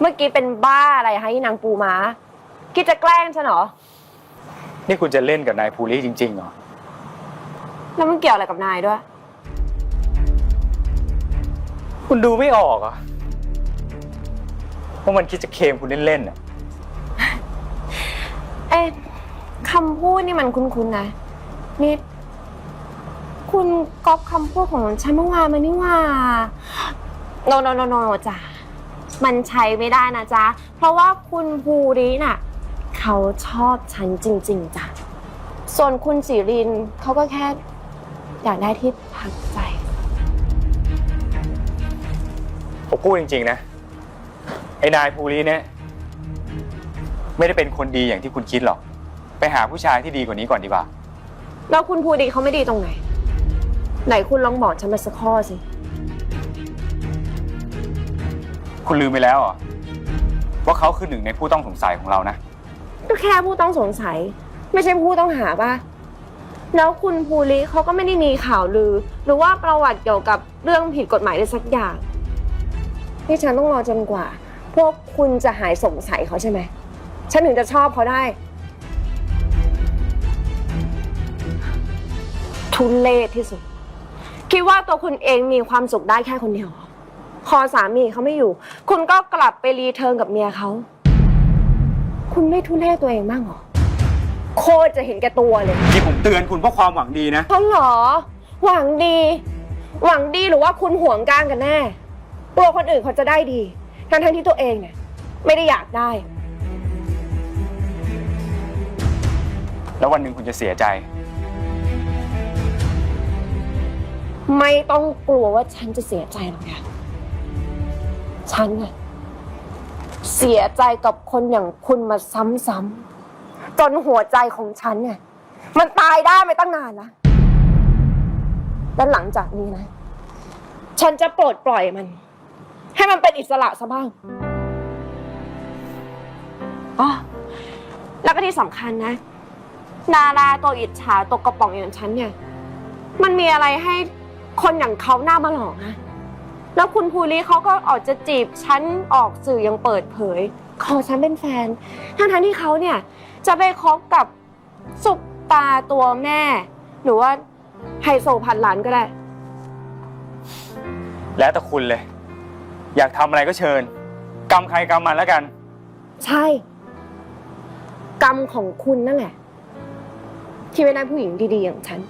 เมื่อกี้เป็นบ้าอะไรฮะอีนางปูม้าคิดจะแกล้งฉันเหรอ นี่คุณจะเล่นกับนายภูริจริงๆเหรอ แล้วมันเกี่ยวอะไรกับนายด้วย คุณดูไม่ออกเหรอะว่ามันคิดจะเคลมคุณเล่นๆน่ะเอ๊ะคำพูดนี่มันคุ้นๆนะ นี่ คุณก๊อปคำพูดของฉันเมื่อวานมานี่ว่าโนโนโนโนจ้ะ มันใช้ไม่ได้นะจ๊ะ เพราะว่าคุณภูริน่ะเขาชอบฉันจริง ๆจ้ะ ส่วนคุณสิรินเขาก็แค่อยากได้ที่พักใจ ผมพูดจริงๆนะ ไอ้นายภูริเนี่ยไม่ได้เป็นคนดีอย่างที่คุณคิดหรอก ไปหาผู้ชายที่ดีกว่านี้ก่อนดีกว่า แล้วคุณภูริเขาไม่ดีตรงไหน ไหนคุณลองบอกฉันมาสักข้อสิ คุณลืมไปแล้วเหรอว่าเขาคือหนึ่งในผู้ต้องสงสัยของเรานะ ก็แค่ผู้ต้องสงสัย ไม่ใช่ผู้ต้องหาป่ะ แล้วคุณภูริเขาก็ไม่ได้มีข่าวลือ หรือว่าประวัติเกี่ยวกับเรื่องผิดกฎหมายใดสักอย่างนี่ฉันต้องรอจนกว่า พวกคุณจะหายสงสัยเขาใช่ไหมฉันถึงจะชอบเขาได้ ทุเลศที่สุด คิดว่าตัวคุณเองมีความสุขได้แค่คนเดียวเหรอ พอสามีเขาไม่อยู่ คุณก็กลับไปรีเทิร์นกับเมียเขา คุณไม่ทุเลศตัวเองบ้างเหรอ โคตรจะเห็นแก่ตัวเลยที่ผมเตือนคุณเพราะความหวังดีนะ เขาเหรอ หวังดี หวังดีหรือว่าคุณห่วงก้างกันแน่ตัวคนอื่นเขาจะได้ดี ทั้งทั้งๆที่ตัวเองเนี่ย ไม่ได้อยากได้ แล้ววันหนึ่งคุณจะเสียใจ ไม่ต้องกลัวว่าฉันจะเสียใจหรอกค่ะ ฉันน่ะเสียใจกับคนอย่างคุณมาซ้ำๆจนหัวใจของฉันเนี่ยมันตายได้ไม่ตั้งนานแล้วและหลังจากนี้นะ ฉันจะปลดปล่อยมัน ให้มันเป็นอิสระซะบ้างอ๋อแล้วก็ที่สำคัญนะ นาราตัวอิจฉาตัวกระป๋องอย่างฉันเนี่ย มันมีอะไรให้คนอย่างเขาหน้ามาหลอกนะ แล้วคุณภูริเขาก็ออกจะจีบฉันออกสื่อยังเปิดเผย ขอฉันเป็นแฟน ทั้งทั้งๆที่เขาเนี่ยจะไปคบกับสุกตาตัวแม่ หรือว่าไฮโซพันล้านก็ได้ แล้วแต่คุณเลย อยากทำอะไรก็เชิญกรรมใครกรรมมันแล้วกัน ใช่ กรรมของคุณนั่นแหละ ที่ไม่ได้ผู้หญิงดีๆอย่างฉัน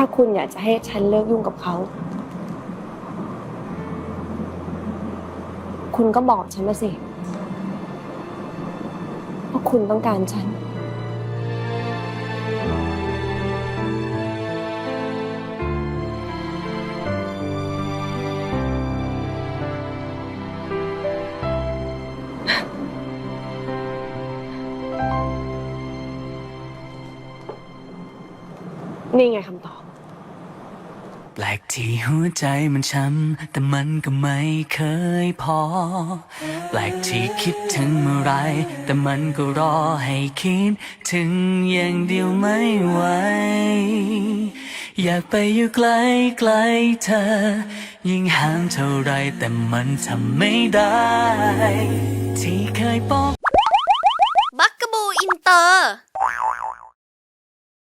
ถ้าคุณอยากจะให้ฉันเลิกยุ่งกับเขา คุณก็บอกฉันมาสิว่าคุณต้องการฉัน นี่ไงคำตอบ แปลกที่หัวใจมันช้ำแต่มันก็ไม่เคยพอ แปลกที่คิดถึงเมื่อไร แต่มันก็รอให้คิด ถึงอย่างเดียวไม่ไหว อยากไปอยู่ใกล้ใกล้ๆเธอ ยิ่งห่างเท่าไรแต่มันทำไม่ได้ ที่เคยบอก